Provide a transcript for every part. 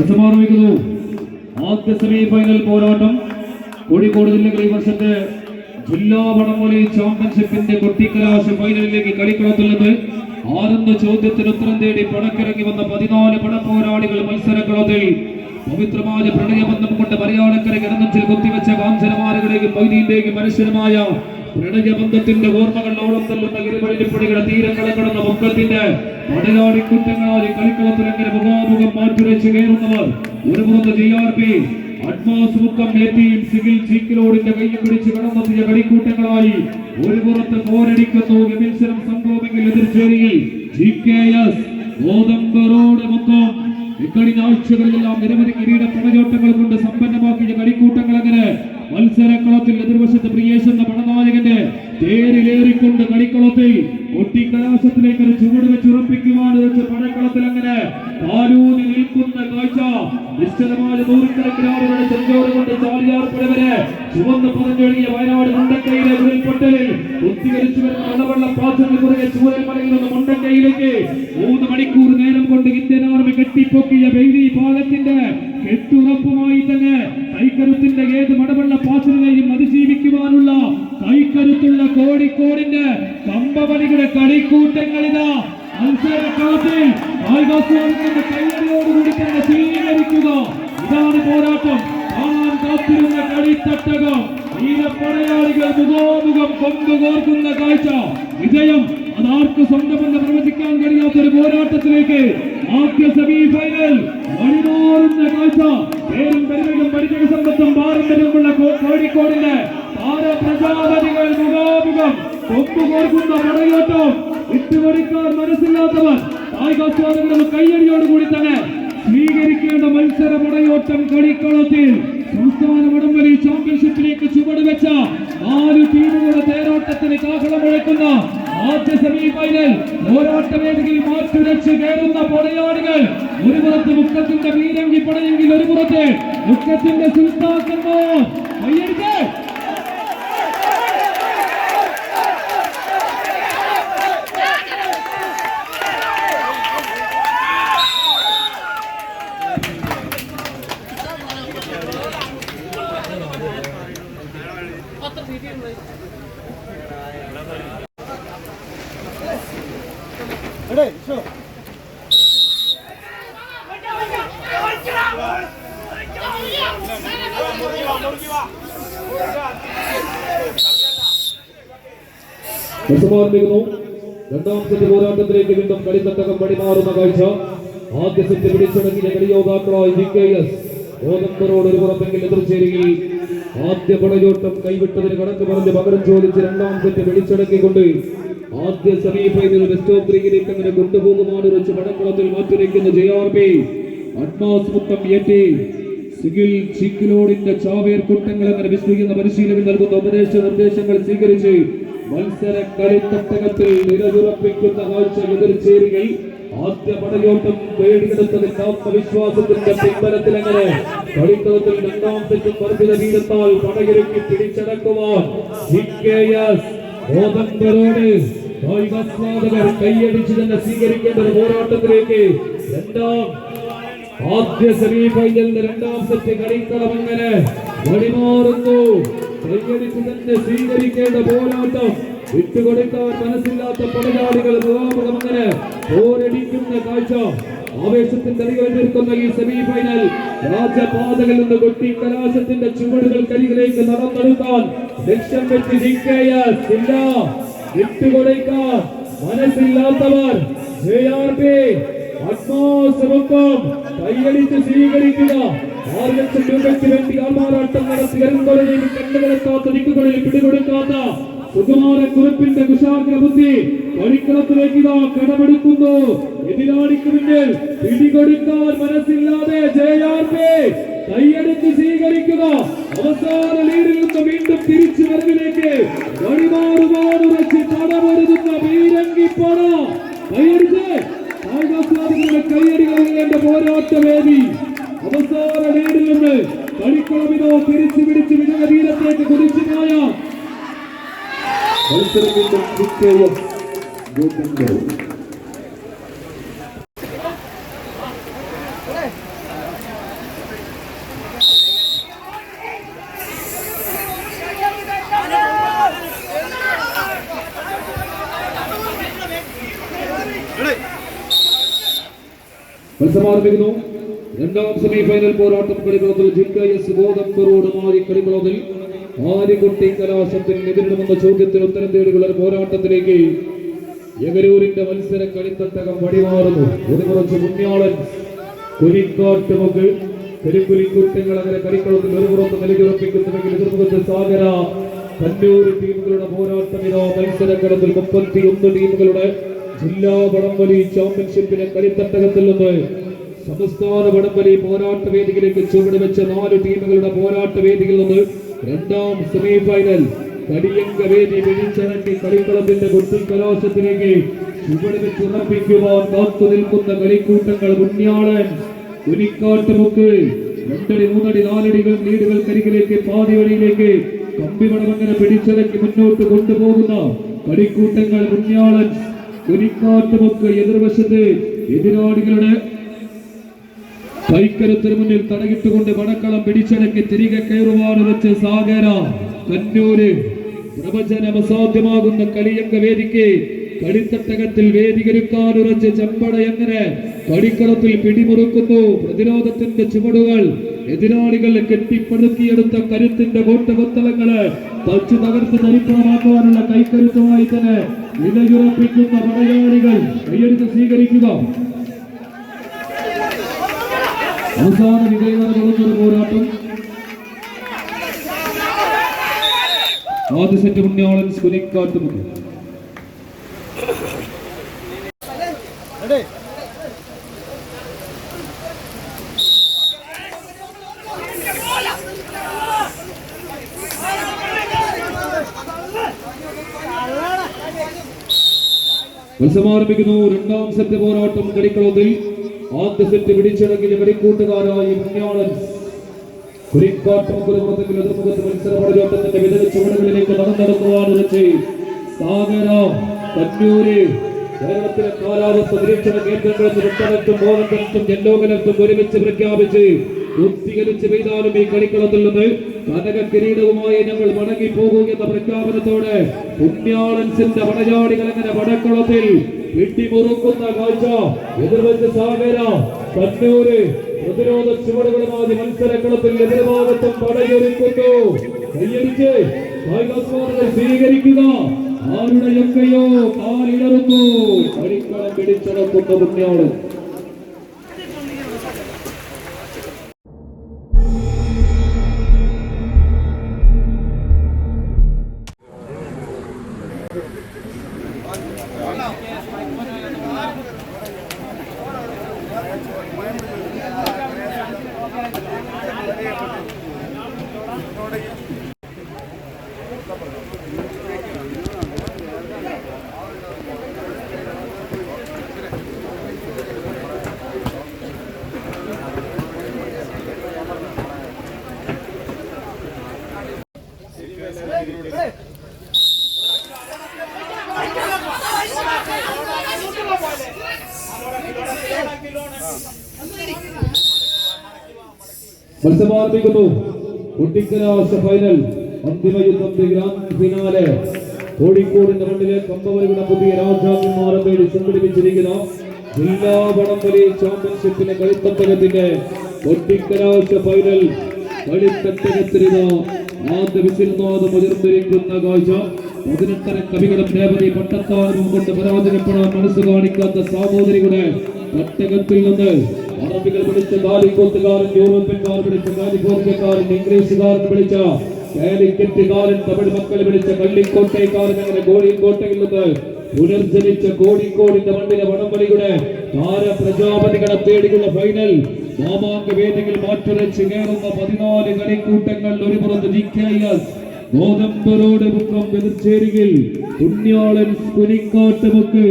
സമാരംഭിക്കുന്നു ആദ്യ semi final പോരാട്ടം. കോഴിക്കോട് ജില്ലകൾ ഈ വർഷത്തെ ജില്ലാ വടംവലി ചാമ്പ്യൻഷിപ്പിന്റെ കൊട്ടിക്കലാശ ഫൈനലിലേക്ക് കളിക്കളത്തിൽ ആരെന്ന ചോദ്യത്തിന് ഉത്തരം തേടി പണക്കിറങ്ങി വന്ന പതിനാല് പണപ്പോരാളികൾ മത്സരക്കളത്തിൽ പവിത്രമായ പ്രണയബന്ധം കൊണ്ട് മലയാളക്കര കിടന്നത്തിൽ കുത്തിവെച്ച കാഞ്ചനമാരുടെയും മൈനീന്റെയും മനുഷ്യനുമായ പ്രണയബന്ധത്തിന്റെ ഓർമ്മകൾ ഓളം തല്ലുന്ന തീരങ്ങളെ കടന്ന പൊക്കത്തിന്റെ മലയാളി കളിക്കളത്തിൽ എങ്ങനെ മുഖാമുഖം മാറ്റുരച്ച് കയറുന്നവർ ഒരു പുറത്ത് ജി ആർ പി അഡ്വാൻസ് കയ്യിൽ പിടിച്ച് കടന്നെത്തിയ കളിക്കൂട്ടങ്ങളായി ഒരു പുറത്ത് പോരടിക്കുന്നു ഇക്കഴിഞ്ഞ ആഴ്ചകളിലെല്ലാം നിരവധി കിരീട പടയോട്ടങ്ങൾ കൊണ്ട് സമ്പന്നമാക്കിയ കളിക്കൂട്ടങ്ങൾ അങ്ങനെ മത്സരക്കളത്തിൽ എതിർവശത്ത് പ്രിയേഷ് എന്ന പടനായകന്റെ തേരിലേറിക്കൊണ്ട് കളിക്കളത്തിൽ കൊട്ടിക്കലാശത്തിലേക്ക് ചുവട് വെച്ച് ഉറപ്പിക്കുവാൻ വെച്ച് പടക്കളത്തിൽ അങ്ങനെ കാലൂന്നി നിൽക്കുന്ന കാഴ്ച. നിശ്ചലമായ നൂറുകണക്കിന് ആളുകളുടെ ചെഞ്ചോട് കൊണ്ട് ചാലിയാർപ്പുഴ വരെ ചുവന്ന് പതഞ്ഞൊഴുകിയ വയനാട് മുണ്ടക്കയിലെ ഉരുൾപൊട്ടലിൽ കുത്തികരിച്ചു വരുന്ന മണവെള്ള പാത്രങ്ങൾ പുറകെ ചൂരൽ മലയിൽ നിന്ന് മുണ്ടക്കയിലേക്ക് മൂന്ന് മണിക്കൂർ നേരം കൊണ്ട് ഇന്ത്യൻ ആർമി കെട്ടിപ്പൊക്കിയ ബെയ്ലി പാലത്തിന്റെ കെട്ടുറപ്പുമായി തന്നെ കൈക്കരുത്തിന്റെ ഏത് മടവെള്ള പാത്രങ്ങളെയും അതിജീവിക്കുവാനുള്ള കൈക്കരുത്തുള്ള കോഴിക്കോടിന്റെ കമ്പവലികളുടെ കളിക്കൂട്ടങ്ങളിതാ. മത്സരക്കളത്തിൽ കായികാസ്വാദത്തിന്റെ കൈയടിയോടുകൂടി തന്നെ സ്വീകരിക്കുക. ഇതാണ് പോരാട്ടം. കാണാൻ കാത്തിരുന്ന കളിത്തട്ടകം. വീരപ്പടയാളികൾ മുഖാമുഖം കൊണ്ടുകോർക്കുന്ന കാഴ്ച. വിജയം അതാർക്ക് സ്വന്തമെന്ന് പ്രവചിക്കാൻ കഴിയാത്ത ഒരു പോരാട്ടത്തിലേക്ക് ആദ്യ സെമി ഫൈനൽ മണിമാറുന്ന കാഴ്ച. പേരും പെരുമയും പരിചയ സമ്പത്തും പാരമ്പര്യമുള്ള കോഴിക്കോടിന്റെ താരപ്രജാപതികൾ മുഖാമുഖം കൊമ്പുകോർക്കുന്ന പടയോട്ടം. വിട്ടുകൊടുക്കാൻ മനസ്സില്ലാത്തവർ കായികാസ്വാദങ്ങളും കയ്യടിയോടുകൂടി തന്നെ സ്വീകരിക്കേണ്ട മത്സര പടയോട്ടം കളിക്കളത്തിൽ സംസ്ഥാന വടംവലി ചാമ്പ്യൻഷിപ്പിലേക്ക് ചുവടുവെച്ച നാല് ടീമുകളുടെ തേരോട്ടത്തിന് കാഹളം മുഴക്കുന്ന ആദ്യ സെമി ഫൈനൽ പോരാട്ടമേതെങ്കിൽ മാറ്റുരച്ച് കയറുന്ന പടയാളികൾ. ഒരു പുറത്ത് മുക്കത്തിന്റെ വീരങ്കി പടയെങ്കിൽ ഒരു പുറത്ത് മുക്കത്തിന്റെ സുൽത്താക്കന്മാർ കയ്യടിക്ക് സമാരംഭിക്കുന്നു രണ്ടാം സെറ്റ് പോരാട്ടത്തിലേക്ക് വീണ്ടും കളിത്തട്ടകം പടിമാറുന്ന കാഴ്ച. ആദ്യ സെറ്റ് പിടിച്ചടങ്ങിയ കളിയോഗാക്കളായ ജി കെ എസ് ഗോതമ്പറോട് ഒരു പുറത്തെങ്കിൽ എതിർച്ചേരിയിൽ ആദ്യ പടയോട്ടം കൈവിട്ടതിന് കണക്ക് പറഞ്ഞ് പകരം ചോദിച്ച് രണ്ടാം സെറ്റ് പിടിച്ചടക്കിക്കൊണ്ട് ആദ്യ സെമിഫൈനൽ വെസ്റ്റ് ഓഫ് ത്രീയിലേക്ക് അങ്ങനെ കൊണ്ടുപോകുമാണ് വെച്ച് പടക്കുളത്തിൽ മാറ്റിവെക്കുന്ന ജെ ആർ പി അഡ്മാസ് മുത്തം ഏറ്റി സിഗിൽ ചിക്കിലോടിന്റെ ചാവേർ കുട്ടങ്ങൾ അങ്ങനെ വിസ്തരിക്കുന്ന പരിശീലകൻ നൽകുന്ന ഉപദേശ നിർദ്ദേശങ്ങൾ സ്വീകരിച്ച് മത്സര കളിത്തട്ടകത്തിൽ നിലതുറപ്പിക്കുന്ന കാഴ്ച എതിർച്ചേരികൾ ആദ്യ പടയോട്ടം നേടിയെടുത്തതിന്റെ ആത്മവിശ്വാസത്തിന്റെ പിൻബലത്തിൽ അങ്ങനെ കളിക്കളത്തിൽ രണ്ടാം സെറ്റ് വർദ്ധിത വീരത്താൽ പടയിറക്കി പിടിച്ചടക്കുവാൻ കായികാസ്വാദകർ കൈയടിച്ച് തന്നെ സ്വീകരിക്കേണ്ട ഒരു പോരാട്ടത്തിലേക്ക് രണ്ടാം ആദ്യ സെമി ഫൈനലിന്റെ രണ്ടാം സെറ്റ് കളിക്കളം അങ്ങനെ വഴിമാറുന്നു. സ്വീകരിക്കേണ്ട പോരാട്ടം വിട്ടുകൊടുക്കാൻ മനസ്സില്ലാത്ത പടയാളികൾ മുഖാമുഖം അങ്ങനെ പോരടിക്കുന്ന കാഴ്ച ആവേശത്തിൽ നിൽക്കുന്ന ഈ സെമി ഫൈനൽ രാജപാതകളിൽ നിന്ന് കൊട്ടി കലാശത്തിന്റെ ചുവടുകൾക്കരികിലേക്ക് നടന്നെടുക്കാൻ ലക്ഷ്യം വെച്ച് ഇല്ല. വിട്ടുകൊടുക്കാൻ മനസ്സില്ലാത്തവർ ആത്മാസമത്വം കൈയടിച്ച് സ്വീകരിക്കുക. ലക്ഷം രൂപയ്ക്ക് വേണ്ടി ആമാറാട്ടം നടത്തി എൺപതിൽ കണ്ടുകളെത്താത്ത ദിക്കുകളിൽ പിടികൊടുക്കാത്ത സുകുമാര കുറിപ്പിന്റെ കുശാഗ്ര ബുദ്ധി കളിക്കളത്തിലേക്ക് ഇതാ കടമെടുക്കുന്നു. എതിരാളിക്ക് മുന്നിൽ പിടികൊടുക്കാൻ മനസ്സില്ലാതെ കൈയടിച്ച് സ്വീകരിക്കുക. അവസാന ലീഡിൽ നിന്ന് വീണ്ടും തിരിച്ചു വരവിലേക്ക് വഴിമാറുമാറുറച്ച് തടമരുതുന്ന വീരങ്കി കൈയടിച്ച്. കൈയടികളിൽ എന്റെ പോരാട്ട വേദി അവസാന ലീഡിൽ നിന്ന് കളിക്കളമിനോ തിരിച്ചു പിടിച്ച് വിജയതീരത്തേക്ക് കുതിച്ചുമായ സാഗരം രണ്ടാം സെമി ഫൈനൽ പോരാട്ടം കളിക്കളത്തിൽ ജില്ല എസ് മാറി കളിക്കളത്തിൽ ആര്യകുട്ടി കലാശത്തിൽ എതിരിടുമെന്ന ചോദ്യത്തിന് ഉത്തരം തേടിയുള്ള പോരാട്ടത്തിലേക്ക് എവരൂരിന്റെ മത്സര കളിത്തട്ടകം വടിമാറുന്നു ഒരു കുറച്ച് മുന്യാളൻ കുരിക്കാട്ടുമുക്ക് പെരുക്കുലിക്കുറ്റങ്ങൾ അങ്ങനെ കളിക്കളത്തിൽ ഒരു പുറത്ത് നിലയുറപ്പിക്കുന്നുവെങ്കിൽ എതിർമുഖത്ത് സാഗര കണ്ണൂർ ടീമുകളുടെ പോരാട്ടം ഇതോ മത്സരക്കളത്തിൽ മുപ്പത്തിയൊന്ന് ടീമുകളുടെ ജില്ലാ വടംവലി ചാമ്പ്യൻഷിപ്പിലെ കളിത്തട്ടകത്തിൽ നിന്ന് സംസ്ഥാന വടംവലി പോരാട്ട വേദിയിലേക്ക് ചുവട് വെച്ച നാല് ടീമുകളുടെ പോരാട്ട വേദിയിൽ നിന്ന് രണ്ടാം സെമി ഫൈനൽ കടിയങ്ക വേദി പിടിച്ചടക്കി കളിക്കളത്തിന്റെ കൊട്ടിക്കലാശത്തിലേക്ക് ചുവട് വെച്ച് ഉറപ്പിക്കുവാൻ കാത്തു നിൽക്കുന്ന കളിക്കൂട്ടങ്ങൾ മുന്യാളൻ ഉരിക്കാട്ടുമുക്ക് രണ്ടടി മൂന്നടി നാലടികൾ ലീഡുകൾ കരികിലേക്ക് പാതി വഴിയിലേക്ക് കമ്പിമടമങ്ങനെ പിടിച്ചിറക്കി മുന്നോട്ട് കൊണ്ടുപോകുന്ന കളിക്കൂട്ടങ്ങൾ മുന്യാളൻ ഉരിക്കാട്ടുമുക്ക് എതിർവശത്ത് എതിരാളികളുടെ കൈക്കരുത്തിന് മുന്നിൽ തടകിട്ടുകൊണ്ട് വടക്കളം പിടിച്ചടക്കി തിരികെ കയറുവാൻ വെച്ച് സാഗര കന്നൂര് പ്രവചനം അസാധ്യമാകുന്ന കളിയങ്ക വേദിക്ക് കളിത്തട്ടകത്തിൽ വേദികരിക്കാൻ ഉറച്ച് ചെമ്പട എങ്ങനെ കളിക്കളത്തിൽ പിടിമുറുക്കുന്നു? പ്രതിരോധത്തിന്റെ ചുവടുകൾ എതിരാളികൾ കെട്ടിപ്പടുക്കിയെടുത്ത കരുത്തിന്റെ കോട്ടകൊത്തളങ്ങൾ തച്ചു തകർത്ത് ചരിത്രമാക്കുവാനുള്ള കൈക്കരുത്തുമായി തന്നെ നിലയുറപ്പിക്കുന്ന പടയാളികൾ കൈയെടുത്ത് സ്വീകരിക്കുക. അവസാന വിജയം തുടങ്ങുന്ന പോരാട്ടം. ആദ്യ സെറ്റ് മുന്നോളൻ സ്കുനിക്കാട്ടുമുണ്ട് മത്സരം ആരംഭിക്കുന്നു. രണ്ടാം സെറ്റ് പോരാട്ടം കളിക്കളത്തിൽ ആദ്യ സെറ്റ് പിടിച്ചടങ്ങിയ കളിക്കൂട്ടുകാരായി മുന്നോളൻ. കുരിക്കാട്ടും കുരുമുഖത്തിൽ എതിർമുഖത്ത് മത്സര പടയോട്ടത്തിന്റെ വിവിധ ചുവടുകളിലേക്ക് നടന്നെടുക്കുവാൻ വെച്ച് സാഗര കന്നൂര് കേരളത്തിലെ കാലാവസ്ഥ നിരീക്ഷണ കേന്ദ്രങ്ങളും റിട്ടണത്തും ബോധത്തിനും യെല്ലോ ഒരുമിച്ച് പ്രഖ്യാപിച്ച് പൂർത്തീകരിച്ച് പെയ്താലും ഈ കളിക്കളത്തിൽ നിന്ന് കനക കിരീടവുമായി ഞങ്ങൾ മടങ്ങി പോകും എന്ന പ്രഖ്യാപനത്തോടെ പുണ്യാളൻസിന്റെ പടയാളികൾ അങ്ങനെ വടക്കളത്തിൽ വെട്ടിമുറുക്കുന്ന കാഴ്ച എതിർവച്ച് സാഗര കണ്ണൂര് പ്രതിരോധ ചുവടുകളുമായി മത്സരക്കളത്തിൽ എതിർഭാഗത്തും പടയൊരുക്കുന്നു. കായികാസ്വാദകർ സ്വീകരിക്കുക. ആരുടെയൊക്കെയോ കാലിടറുന്നു കളിക്കളം പിടിച്ചടക്കുന്ന പുണ്യാളൻ മത്സരം ആരംഭിക്കുന്നു കുട്ടിക്കലാശ ഫൈനൽ അന്തിമ യുദ്ധത്തിന്റെ ഗ്രാൻഡ് ഫിനാലെ കോഴിക്കോടിന്റെ മണ്ണിലെ കമ്പവരുടെ പുതിയ രാജാക്കന്മാരെ തേടി സംഘടിപ്പിച്ചിരിക്കുന്ന ജില്ലാ വടംവലി ചാമ്പ്യൻഷിപ്പിലെ കളിത്തട്ടകത്തിന്റെ കൊട്ടിക്കലാശ ഫൈനൽ കളിത്തട്ടകത്തിനിത ആദ്യ വിസിൽനാഥം ഉയർന്നിരിക്കുന്ന കാഴ്ച. പതിനെട്ടര കവികളും രേവതി പട്ടത്താനും കൊണ്ട് പരാജയപ്പെടാൻ മനസ്സ് കാണിക്കാത്ത സാമൂതിരിയുടെ തട്ടകത്തിൽ നിന്ന് അറബികൾ വിളിച്ച കാലിക്കോത്തുകാരൻ യൂറോപ്യൻകാർ പിടിച്ച കാലിഫോർണിയക്കാരൻ ഇംഗ്ലീഷുകാരൻ വിളിച്ച കാലിക്കറ്റുകാരൻ തമിഴ് മക്കൾ വിളിച്ച കള്ളിക്കോട്ടയക്കാരൻ അങ്ങനെ കോഴിക്കോട്ടയിൽ നിന്ന് പുനർജനിച്ച കോഴിക്കോടിന്റെ മണ്ണിലെ വടംവലിയുടെ താര പ്രജാപതികളെ തേടിയുള്ള ഫൈനൽ മാമാങ്ക വേദികൾ മാറ്റുരച്ച് കയറുന്ന പതിനാല് കളിക്കൂട്ടങ്ങൾ ഒരു പുറത്ത് ജി കെ എസ് ഗോതമ്പരോട് മുക്കം എതിർച്ചേരിയിൽ പുണ്യാളൻ കുനിക്കാട്ട് മുക്ക്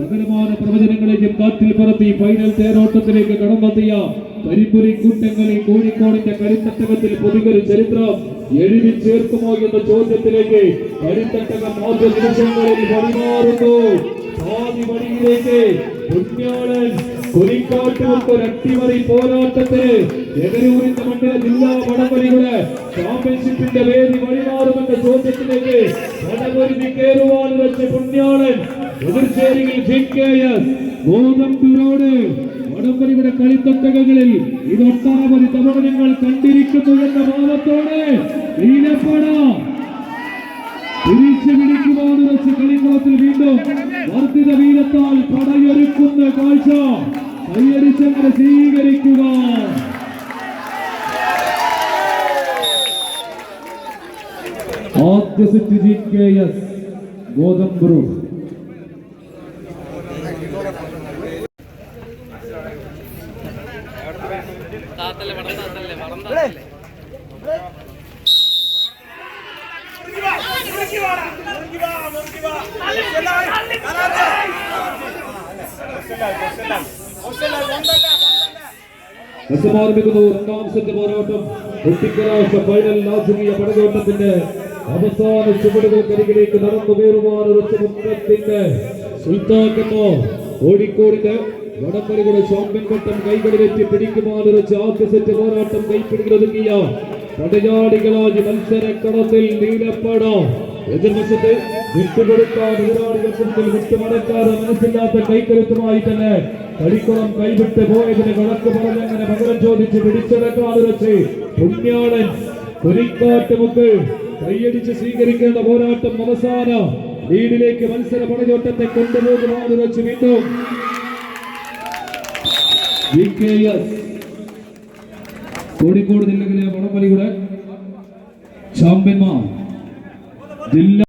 സകലമായ പ്രവചനങ്ങളെയും കാറ്റിൽ പറത്തി ഫൈനൽ തേരോട്ടത്തിലേക്ക് കടന്നെത്തിയ കരിപ്പുരി കൂട്ടങ്ങളിൽ കോഴിക്കോടിന്റെ കരിത്തട്ടകത്തിൽ പുതിയൊരു ചരിത്രം എഴുതി ചേർക്കുമോ എന്ന ചോദ്യത്തിലേക്ക് കരിത്തട്ടകം ആദ്യ നിമിഷങ്ങളിൽ വഴിമാറുന്നു ആദ്യ വഴിയിലേക്ക് പുണ്യാളൻ അട്ടിമറി പോരാട്ടത്തിന് എഗരൂരിന്റെ മണ്ഡല ജില്ലാ വടംവലിയുടെ ചാമ്പ്യൻഷിപ്പിന്റെ വേദി വഴിമാറുമെന്ന ചോദ്യത്തിലേക്ക് വടംവലി കയറുവാൻ വെച്ച് പുണ്യാളൻ എതിർച്ചേരിയിൽ ജി കെ എസ് ഗോതമ്പൂരോട് വടംവലിയുടെ കളിത്തട്ടകങ്ങളിൽ. ഇതൊട്ടാമതി തവണ ഞങ്ങൾ കണ്ടിരിക്കുന്നു എന്ന ഭാവത്തോടെ നീലപ്പട തിരിച്ചു പിടിക്കുവാൻ വെച്ച് കളിക്കളത്തിൽ വീണ്ടും വർദ്ധിത വീരത്താൽ പടയൊരുക്കുന്ന കാഴ്ച. കൈയടിച്ചങ്ങനെ സ്വീകരിക്കുക. ആദ്യ സെറ്റ് ജി കെ എസ് ഗോതമ്പുറു താത്തല്ലേ പടം താത്തല്ലേ പടം താത്തല്ലേ. ദശമാരംഭിക്കുന്നു രണ്ടാം സെറ്റ് പോരാട്ടം. കുട്ടിക്കലാശ ഫൈനൽ നാസികീയ പടകോട്ടത്തിന്റെ അവസാന ചുവടുകൾക്കരികിലേക്ക് നടന്നു കയറുവാൻ ഒരു മുന്നത്തിന്റെ കോഴിക്കോടിന്റെ വടംവലികളുടെ ചാമ്പ്യൻ പട്ടം കൈകളിലെത്തി പിടിക്കുവാൻ ഉറച്ച ആദ്യ പോരാട്ടം പോരാട്ടം കൈപ്പിടികളൊതുങ്ങിയ പടയാളികളായി മത്സരക്കളത്തിൽ നീലപ്പട. എതിർവശത്ത് വിട്ടുകൊടുക്കാൻ എതിരാളികൾക്ക് വിട്ടുമടക്കാതെ മനസ്സില്ലാത്ത കൈക്കരുത്തുമായി തന്നെ കളിക്കുളം കൈവിട്ട് പോയതിന് കണക്ക് പറഞ്ഞങ്ങനെ പകരം ചോദിച്ച് പിടിച്ചടക്കാൻ വെച്ച് പുണ്യാളൻ കുരിക്കാട്ടുമുക്ക് കൈയടിച്ച് സ്വീകരിക്കേണ്ട പോരാട്ടം അവസാന ലീഡിലേക്ക് മത്സര പടയോട്ടത്തെ കൊണ്ടുപോകുവാൻ വെച്ച് വീണ്ടും വി കെ എസ് കോഴിക്കോട് ജില്ലയിലെ വടംവലിയുടെ ചാമ്പ്യന്മാർ ജില്ല